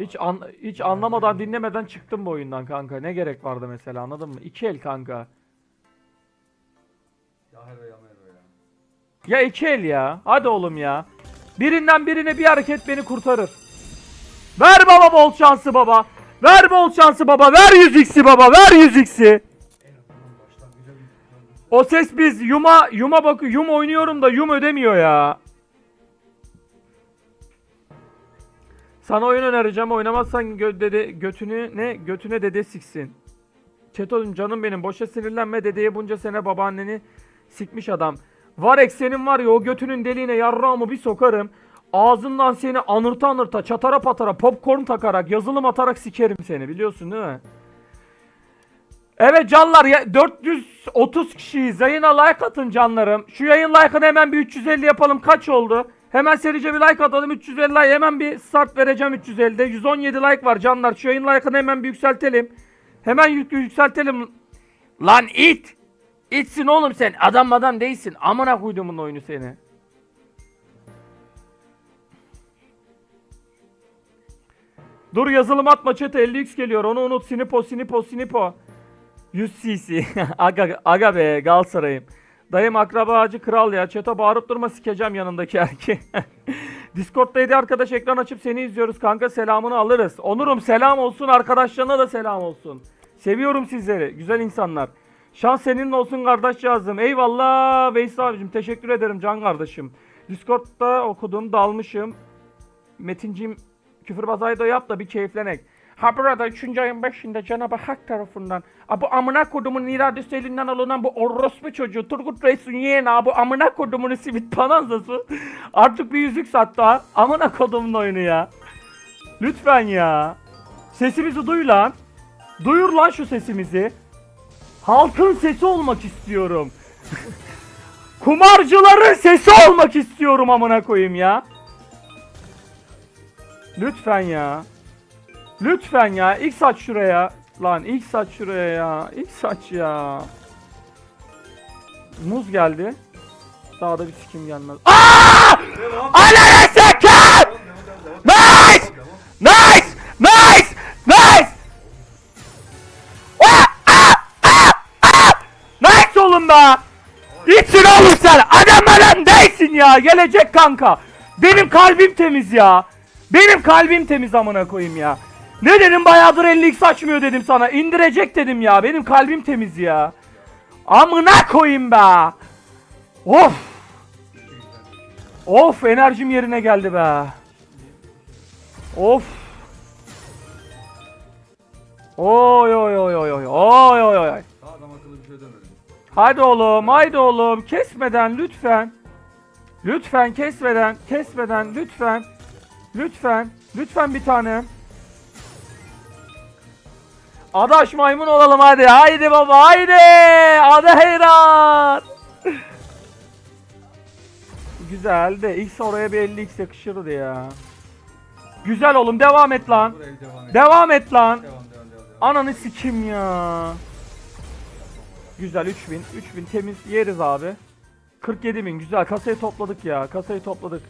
Hiç an hiç anlamadan dinlemeden çıktım bu oyundan kanka. Ne gerek vardı mesela anladın mı? İki el kanka. Ya hero ya mero ya. Ya iki el ya. Hadi oğlum ya. Birinden birine bir hareket beni kurtarır. Ver baba bol şansı baba. Ver bol şansı baba. Ver 100x'i baba. Ver 100x'i. En azından başlangıca bir O ses biz Yuma Yuma bak Yum oynuyorum da Yum ödemiyor ya. Sana oyun önereceğim. Oynamazsan gö dede götünü ne götüne dede siksin. Çeto'nun canım benim. Boşa sinirlenme dedeye bunca sene babaanneni sikmiş adam. Var eksenin var ya o götünün deliğine yarrağımı bir sokarım. Ağzından seni anırta anırta çatara patara popcorn takarak yazılım atarak sikerim seni biliyorsun değil mi? Evet canlar ya 430 kişiyiz. Yayına like atın canlarım. Şu yayın like'ını hemen bir 350 yapalım. Kaç oldu? Hemen serice bir like atalım. 350 like hemen bir start vereceğim 350'de. 117 like var canlar. Şu yayın like'ını hemen bir yükseltelim. Hemen yük yükseltelim. Lan it. İtsin oğlum sen. Adam adam değilsin. Amına koyduğumun oyunu seni. Dur yazılım atma çete 50x geliyor. Onu unut. Sinipo sinipo sinipo. 100 cc. aga, aga be Galatasaray'ım. Dayım akraba ağacı kral ya. Çeto bağırıp durma sikeceğim yanındaki erkeği. Discord'da arkadaş ekran açıp seni izliyoruz kanka selamını alırız. Onurum selam olsun arkadaşlarına da selam olsun. Seviyorum sizleri güzel insanlar. Şans senin olsun kardeş yazdım. Eyvallah Veysel abicim teşekkür ederim can kardeşim. Discord'da okudum dalmışım. Metincim küfürbaz ayda yap da bir keyiflenek. Ha burada 3. ayın 5'inde Cenab-ı Hak tarafından a, bu amına kodumun iradesi elinden alınan bu orospu çocuğu Turgut Reis'in yeğeni ha, bu amına kodumun simit panazası artık bir yüzük sattı ha. Amına kodumun oyunu ya. Lütfen ya. Sesimizi duy lan. Duyur lan şu sesimizi. Halkın sesi olmak istiyorum. Kumarcıların sesi olmak istiyorum amına koyayım ya. Lütfen ya. Lütfen ya. İlk saç şuraya. Lan ilk saç şuraya ya. İlk saç ya. Muz geldi. Daha da bir sikim gelmez. Aaaa! Ananı sikeyim! Nice! Nice! Nice! Nice! Ah! Ah! Ah! Ah! Nice oğlum be! İçsin oğlum sen! Adam adam değilsin ya! Gelecek kanka! Benim kalbim temiz ya! Benim kalbim temiz amına koyayım ya! Ne dedim bayağıdır 50x açmıyor dedim sana. İndirecek dedim ya. Benim kalbim temiz ya. Amına koyayım be. Of. Of enerjim yerine geldi be. Of. Oy oy oy oy oy oy oy oy. Adam oğlum, haydi oğlum. Kesmeden lütfen. Lütfen kesmeden, kesmeden lütfen. Lütfen, lütfen bir tane. Adaş maymun olalım hadi. Haydi baba, haydi. Hadi hayran. Güzel de X oraya bir 50x yakışırdı ya. Güzel oğlum devam et lan. Buraya devam et. Devam et lan. Devam devam devam. devam. Ananı sikim ya. Güzel 3000. 3000 temiz yeriz abi. 47 bin güzel kasayı topladık ya. Kasayı topladık.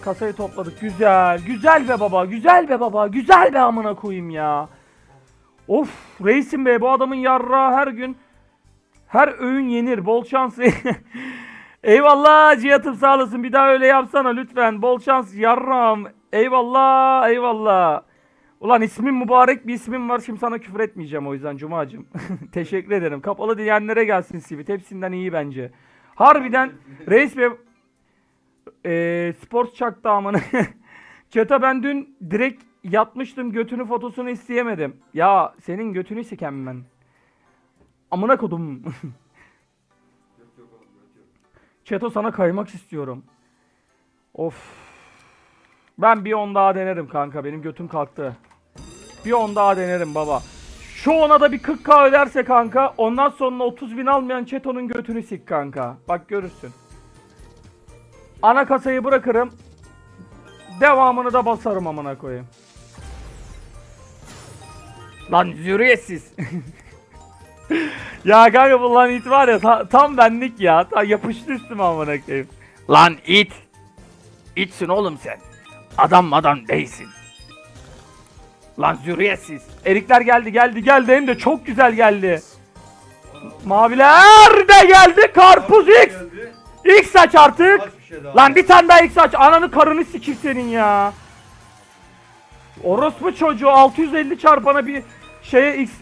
Kasayı topladık. Güzel. Güzel be baba. Güzel be baba. Güzel be amına koyayım ya. Of reisim be bu adamın yarrağı her gün her öğün yenir. Bol şans. Eyvallah Cihat'ım sağ olasın. Bir daha öyle yapsana lütfen. Bol şans yarram. Eyvallah. Eyvallah. Ulan ismin mübarek bir ismin var. Şimdi sana küfür etmeyeceğim o yüzden Cuma'cığım. Teşekkür ederim. Kapalı diyenlere gelsin Sivit. Hepsinden iyi bence. Harbiden reis ve eee sports çaktı amına. Çeta ben dün direkt yatmıştım götünü fotosunu isteyemedim. Ya senin götünü sikem ben. Amına kodum. Çeto sana kaymak istiyorum. Of. Ben bir on daha denerim kanka. Benim götüm kalktı. Bir on daha denerim baba. Şu ona da bir 40k öderse kanka. Ondan sonra 30 bin almayan Çeto'nun götünü sik kanka. Bak görürsün. Ana kasayı bırakırım. Devamını da basarım amına koyayım. Lan zürriyetsiz. ya kanka bu lan it var ya ta- tam benlik ya. Ta yapıştı üstüme amına koyayım. Lan it. İtsin oğlum sen. Adam adam değilsin. Lan zürriyetsiz. Erikler geldi geldi geldi hem de çok güzel geldi. Maviler de geldi. Karpuz X. Geldi. X aç artık. Aç bir şey daha. Lan bir tane daha X aç. Ananı karını sikeyim senin ya. Orospu çocuğu 650 çarpana bir şeye X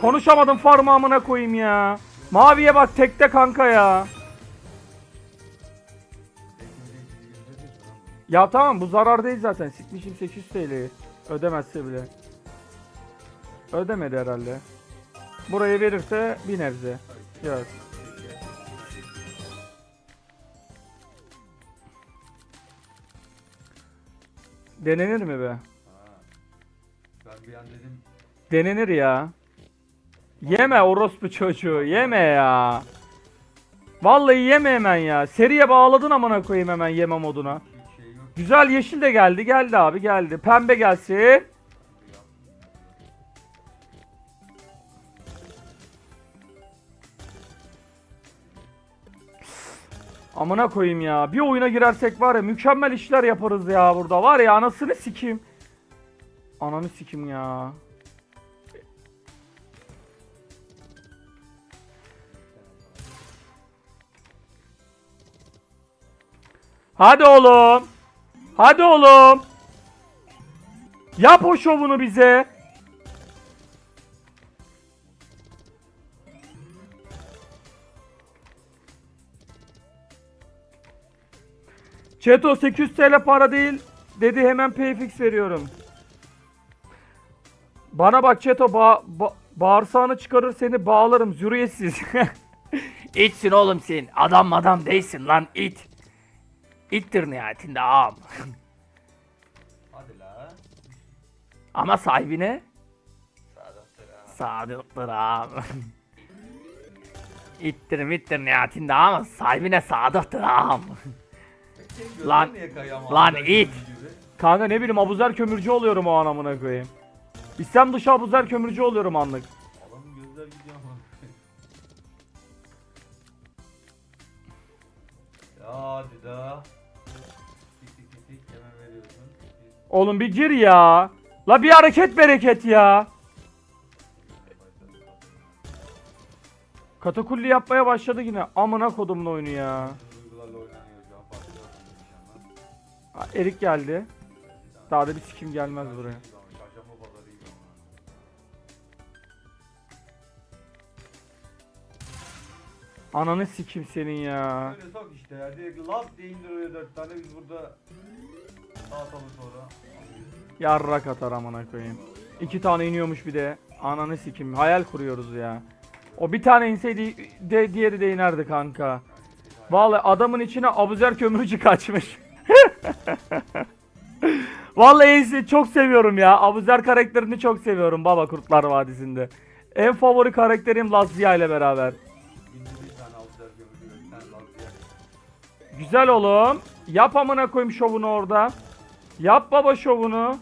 konuşamadım farmı amına koyayım ya. Maviye bak tekte kanka ya. Ya tamam bu zarar değil zaten. Sikmişim 800 TL'yi. Ödemezse bile. Ödemedi herhalde. Burayı verirse bir nebze. Evet. Denenir mi be? Bir an dedim Denenir ya. Yeme orospu çocuğu yeme ya. Vallahi yeme hemen ya. Seriye bağladın amına koyayım hemen yeme moduna. şey yok. Güzel yeşil de geldi geldi abi geldi. Pembe gelsin. Amına koyayım ya. Bir oyuna girersek var ya mükemmel işler yaparız ya burada. Var ya anasını sikim. Ananı sikim ya. Hadi oğlum. Hadi oğlum. Yap o şovunu bize. Çeto 800 TL para değil dedi hemen payfix veriyorum. Bana bak Çeto ba ba- bağırsağını çıkarır seni bağlarım zürriyetsiz. İtsin oğlum sen adam adam değilsin lan it. İttir nihayetinde ağam. Hadi la. Ama sahibine Sadıktır sadıktır ağam. İttir mittir nihayetinde ama sahibine sadıktır ağam. Lan- lan it. Kanka ne bileyim abuzer kömürcü oluyorum o anamına koyayım. İstem dışı abuzer kömürcü oluyorum anlık. Adamın gözler gidiyor ama. ya hadi da. Tik tik tik tik hemen veriyorsun. Oğlum bir gir ya. La bir hareket bereket ya. Katakulli yapmaya başladı yine. Amına kodumun oyunu ya. Duygularla oynanıyor şu an farkında mısın inşallah. Ha, Erik geldi. Daha da bir sikim gelmez buraya. Ananı sikim senin ya. Öyle sok işte ya. Direkt laf diye indir oraya dört tane biz burada dağıtalım sonra. Yarrak atar amına koyayım. İki tane iniyormuş bir de. Ananı sikim. Hayal kuruyoruz ya. O bir tane inseydi de diğeri de inerdi kanka. Vallahi adamın içine abuzer kömürcü kaçmış. Vallahi iyisi çok seviyorum ya. Abuzer karakterini çok seviyorum baba Kurtlar Vadisi'nde. En favori karakterim Lazia ile beraber. Güzel oğlum. Yap amına koyayım şovunu orada. Yap baba şovunu.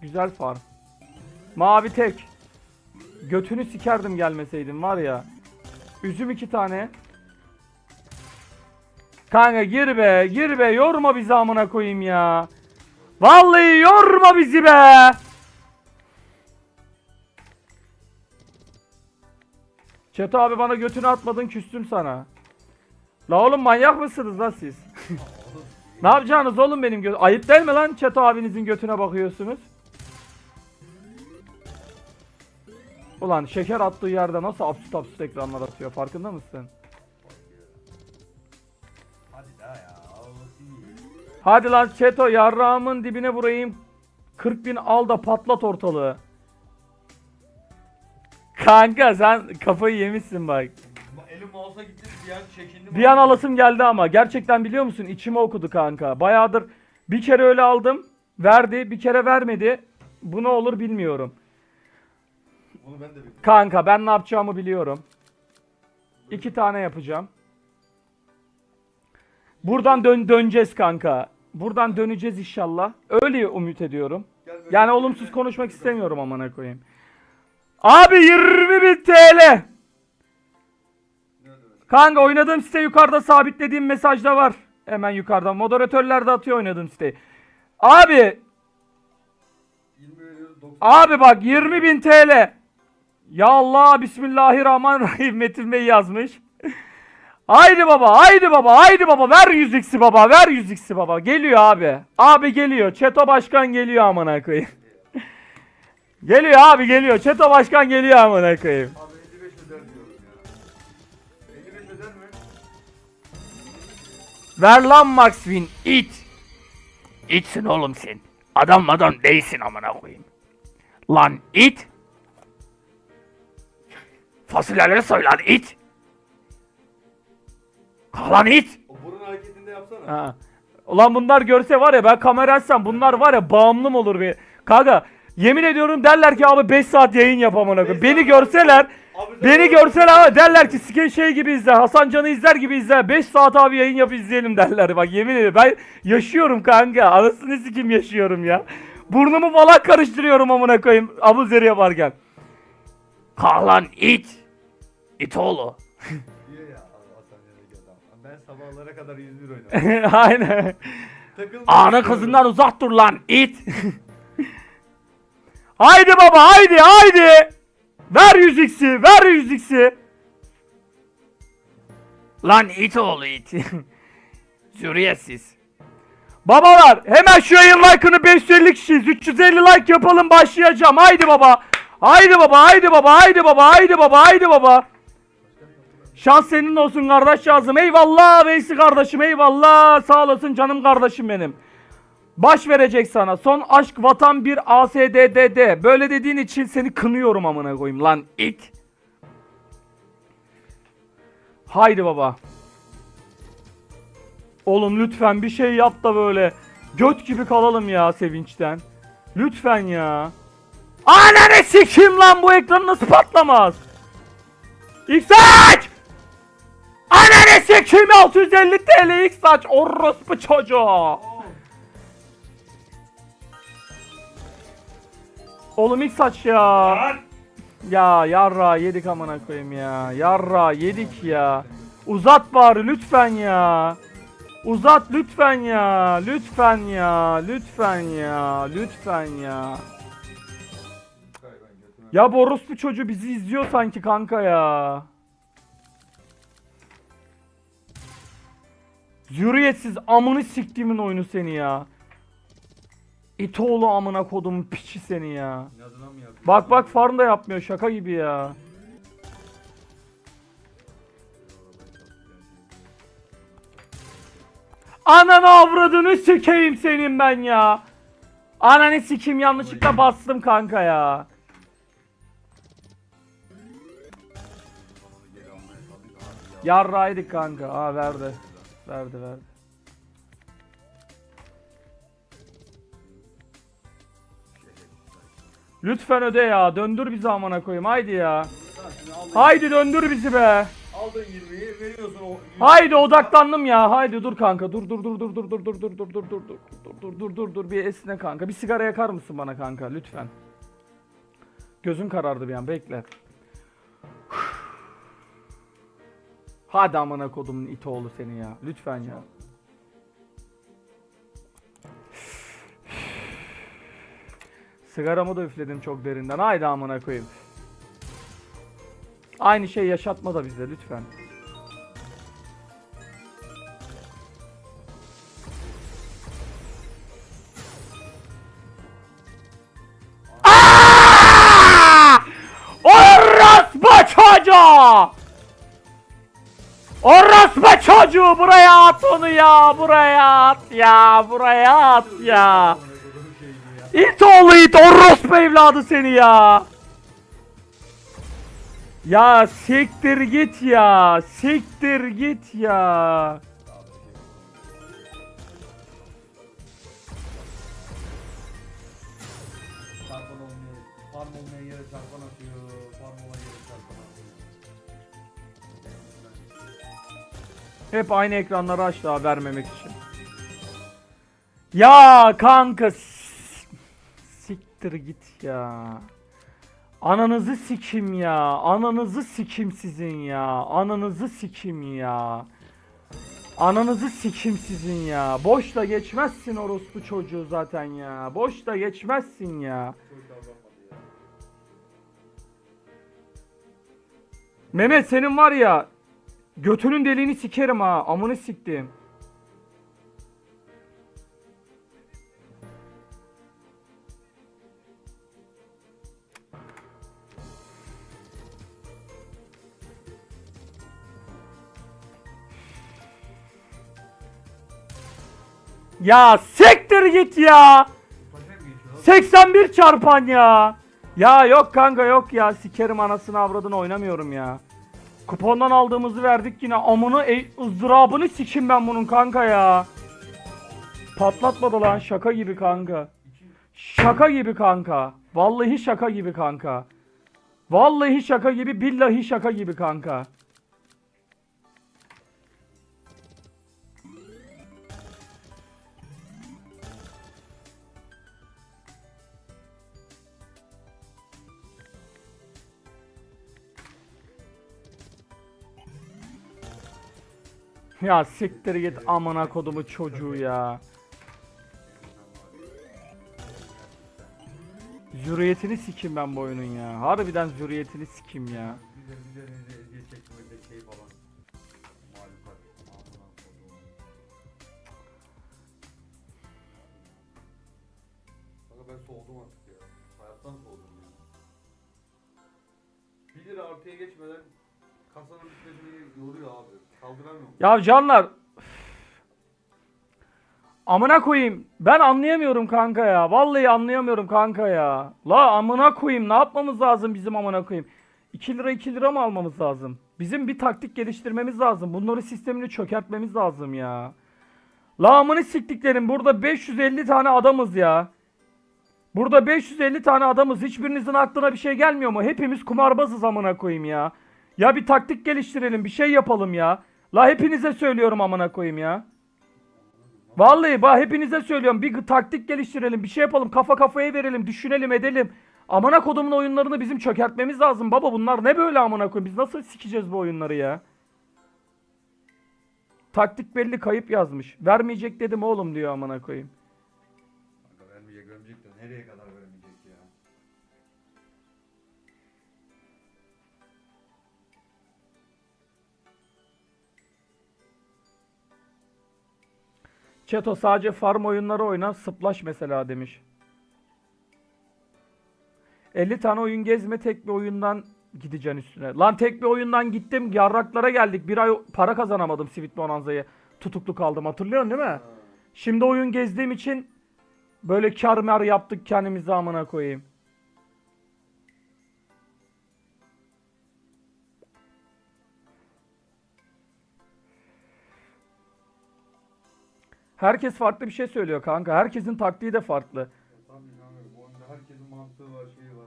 Güzel farm. Mavi tek. Götünü sikerdim gelmeseydim var ya. Üzüm iki tane. Kanka gir be, gir be. Yorma bizi amına koyayım ya. Vallahi yorma bizi be. Çeto abi bana götünü atmadın küstüm sana. La oğlum manyak mısınız lan siz? ne yapacaksınız oğlum benim gö Ayıp değil mi lan Çeto abinizin götüne bakıyorsunuz? Ulan şeker attığı yerde nasıl absürt absürt ekranlar atıyor farkında mısın? Hadi lan Çeto yarrağımın dibine vurayım. 40 bin al da patlat ortalığı. Kanka sen kafayı yemişsin bak. Elim mouse'a gitti bir an çekindim. Bir an alasım geldi ama gerçekten biliyor musun içimi okudu kanka. Bayağıdır bir kere öyle aldım. Verdi bir kere vermedi. Bu ne olur bilmiyorum. Bunu ben de bildim. Kanka ben ne yapacağımı biliyorum. İki tane yapacağım. Buradan dön döneceğiz kanka. Buradan döneceğiz inşallah. Öyle umut ediyorum. Yani olumsuz konuşmak istemiyorum amına koyayım. Abi 20 bin TL. Kanka oynadığım site yukarıda sabitlediğim mesajda var. Hemen yukarıda. Moderatörler de atıyor oynadığım siteyi. Abi 20 veriyoruz. 90. Abi bak 20.000 TL. Ya Allah Bismillahirrahmanirrahim Metin Bey yazmış. haydi baba haydi baba haydi baba ver 100x'i baba ver 100x'i baba. Geliyor abi. Abi geliyor. Çeto başkan geliyor amına koyayım. geliyor abi geliyor. Çeto başkan geliyor amına koyayım. Ver lan Max Win it. İtsin oğlum sen. Adam adam değilsin amına koyayım. Lan it. Fasulyeleri soy lan it. Kalk lan it. O burun hareketini de yapsana. Ha. Ulan bunlar görse var ya ben kamera açsam bunlar var ya bağımlım olur bir. Kanka yemin ediyorum derler ki abi 5 saat yayın yap amına koyayım. Beş Beni görseler Beni görseler abi derler ki sike şey gibi izle. Hasan Can'ı izler gibi izle. 5 saat abi yayın yap izleyelim derler. Bak yemin ederim ben yaşıyorum kanka. Anasını sikim yaşıyorum ya. Burnumu falan karıştırıyorum amına koyayım. Abuzeri yaparken. Kahlan it. İt oğlu. Diyor ya abi Hasan Yanıcı adam. Ben sabahlara kadar 101 oynarım. Aynen. Ana kızından uzak dur lan it. haydi baba haydi haydi. Ver 100x'i ver 100x'i. Lan it oğlu it. Zürriyetsiz. Babalar hemen şu yayın like'ını 550 kişiyiz. 350 like yapalım başlayacağım. Haydi baba. Haydi baba haydi baba haydi baba haydi baba haydi baba. Şans senin olsun kardeş yazım. Eyvallah Veysi kardeşim eyvallah. Sağ olasın canım kardeşim benim. Baş verecek sana. Son aşk vatan bir ASDDD. Böyle dediğin için seni kınıyorum amına koyayım lan it. Haydi baba. Oğlum lütfen bir şey yap da böyle göt gibi kalalım ya sevinçten. Lütfen ya. Ananı sikeyim lan bu ekran nasıl patlamaz? İksaç! Ananı sikeyim 650 TL İksaç orospu çocuğu. Oğlum İksaç ya. Ya yarra yedik amına koyayım ya. Yarra yedik ya. Uzat bari lütfen ya. Uzat lütfen ya. Lütfen ya. Lütfen ya. Lütfen ya. Ya bu orospu çocuğu bizi izliyor sanki kanka ya. Zürriyetsiz amını siktiğimin oyunu seni ya. İtoğlu amına kodumun piçi seni ya. İnadına mı yapıyorsun? Bak bak farm da yapmıyor şaka gibi ya. Ananı avradını sikeyim senin ben ya. Ananı sikeyim yanlışlıkla bastım kanka ya. Yarraydık kanka. Aa verdi. Verdi verdi. Lütfen öde ya. Döndür bizi amına koyayım. Haydi ya. Haydi döndür bizi be. Aldın 20'yi veriyorsun o 100. Haydi odaklandım ya. Haydi dur kanka. Dur dur dur dur dur dur dur dur dur dur dur dur dur dur dur dur bir esne kanka. Bir sigara yakar mısın bana kanka lütfen. Gözün karardı bir an bekle. Hadi amına kodumun iti oğlu seni ya. Lütfen ya. Sigaramı da üfledim çok derinden. Haydi amına koyayım. Aynı şey yaşatma da bize lütfen. Çocuğu! Orospu çocuğu buraya at onu ya buraya at ya buraya at ya. İt oğlu it orospu evladı seni ya. Ya siktir git ya siktir git ya. Hep aynı ekranları aç daha vermemek için. Ya kanka siktir git ya. Ananızı sikim ya. Ananızı sikim sizin ya. Ananızı sikim ya. Ananızı sikim sizin ya. Boş da geçmezsin orospu çocuğu zaten ya. Boş da geçmezsin ya. Mehmet senin var ya götünün deliğini sikerim ha. Amını siktim. Ya siktir git ya. Paşa mı geçiyor? 81 çarpan ya. Ya yok kanka yok ya. Sikerim anasını avradını oynamıyorum ya. Kupondan aldığımızı verdik yine. Amını ey, ızdırabını sikim ben bunun kanka ya. Patlatmadı lan şaka gibi kanka. Şaka gibi kanka. Vallahi şaka gibi kanka. Vallahi şaka gibi billahi şaka gibi kanka. Ya siktir git amına kodumu çocuğu ya. Zürriyetini sikim ben bu oyunun ya. Harbiden zürriyetini sikim ya. Ben soğudum artık ya. Hayattan soğudum ya. 1 lira artıya geçmeden kasanın yoruyor abi. Ya canlar. Amına koyayım. Ben anlayamıyorum kanka ya. Vallahi anlayamıyorum kanka ya. La amına koyayım. Ne yapmamız lazım bizim amına koyayım? 2 lira 2 lira mı almamız lazım? Bizim bir taktik geliştirmemiz lazım. Bunları sistemini çökertmemiz lazım ya. La amını siktiklerim. Burada 550 tane adamız ya. Burada 550 tane adamız. Hiçbirinizin aklına bir şey gelmiyor mu? Hepimiz kumarbazız amına koyayım ya. Ya bir taktik geliştirelim, bir şey yapalım ya. La hepinize söylüyorum amına koyayım ya. Vallahi bak hepinize söylüyorum. Bir taktik geliştirelim, bir şey yapalım, kafa kafaya verelim, düşünelim, edelim. Amına kodumun oyunlarını bizim çökertmemiz lazım. Baba bunlar ne böyle amına koyayım? Biz nasıl sikeceğiz bu oyunları ya? Taktik belli kayıp yazmış. Vermeyecek dedim oğlum diyor amına koyayım. Çeto sadece farm oyunları oyna, sıplaş mesela demiş. 50 tane oyun gezme tek bir oyundan gideceksin üstüne. Lan tek bir oyundan gittim yarraklara geldik. Bir ay para kazanamadım Sweet Bonanza'yı. Tutuklu kaldım hatırlıyorsun değil mi? Şimdi oyun gezdiğim için böyle kar mer yaptık kendimize amına koyayım. Herkes farklı bir şey söylüyor kanka. Herkesin taktiği de farklı. Tabii kanka bu oyunda herkesin mantığı var şeyi var.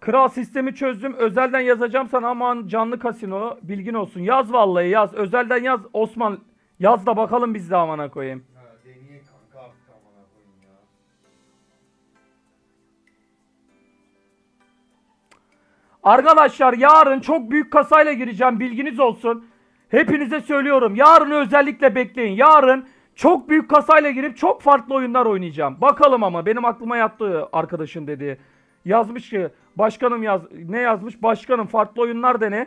Kral sistemi çözdüm. Özelden yazacağım sana aman canlı kasino. Bilgin olsun. Yaz vallahi yaz. Özelden yaz. Osman yaz da bakalım biz de amına koyayım. Ha deneye kanka artık amına koyayım ya. Arkadaşlar yarın çok büyük kasayla gireceğim. Bilginiz olsun. Hepinize söylüyorum. Yarın özellikle bekleyin. Yarın çok büyük kasayla girip çok farklı oyunlar oynayacağım. Bakalım ama benim aklıma yattı arkadaşın dedi. Yazmış ki başkanım yaz ne yazmış? Başkanım farklı oyunlar dene.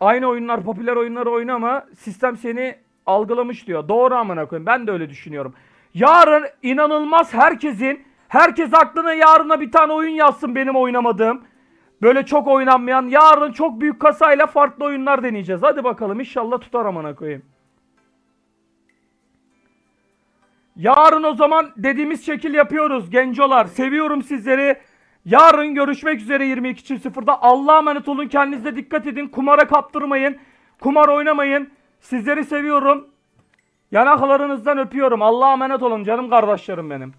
Aynı oyunlar popüler oyunları oyna ama sistem seni algılamış diyor. Doğru amına koyayım. Ben de öyle düşünüyorum. Yarın inanılmaz herkesin herkes aklına yarına bir tane oyun yazsın benim oynamadığım. Böyle çok oynanmayan yarın çok büyük kasayla farklı oyunlar deneyeceğiz. Hadi bakalım inşallah tutar amına koyayım. Yarın o zaman dediğimiz şekil yapıyoruz gencolar. Seviyorum sizleri. Yarın görüşmek üzere 22.00'da. Allah'a emanet olun. Kendinize dikkat edin. Kumara kaptırmayın. Kumar oynamayın. Sizleri seviyorum. Yanaklarınızdan öpüyorum. Allah'a emanet olun canım kardeşlerim benim.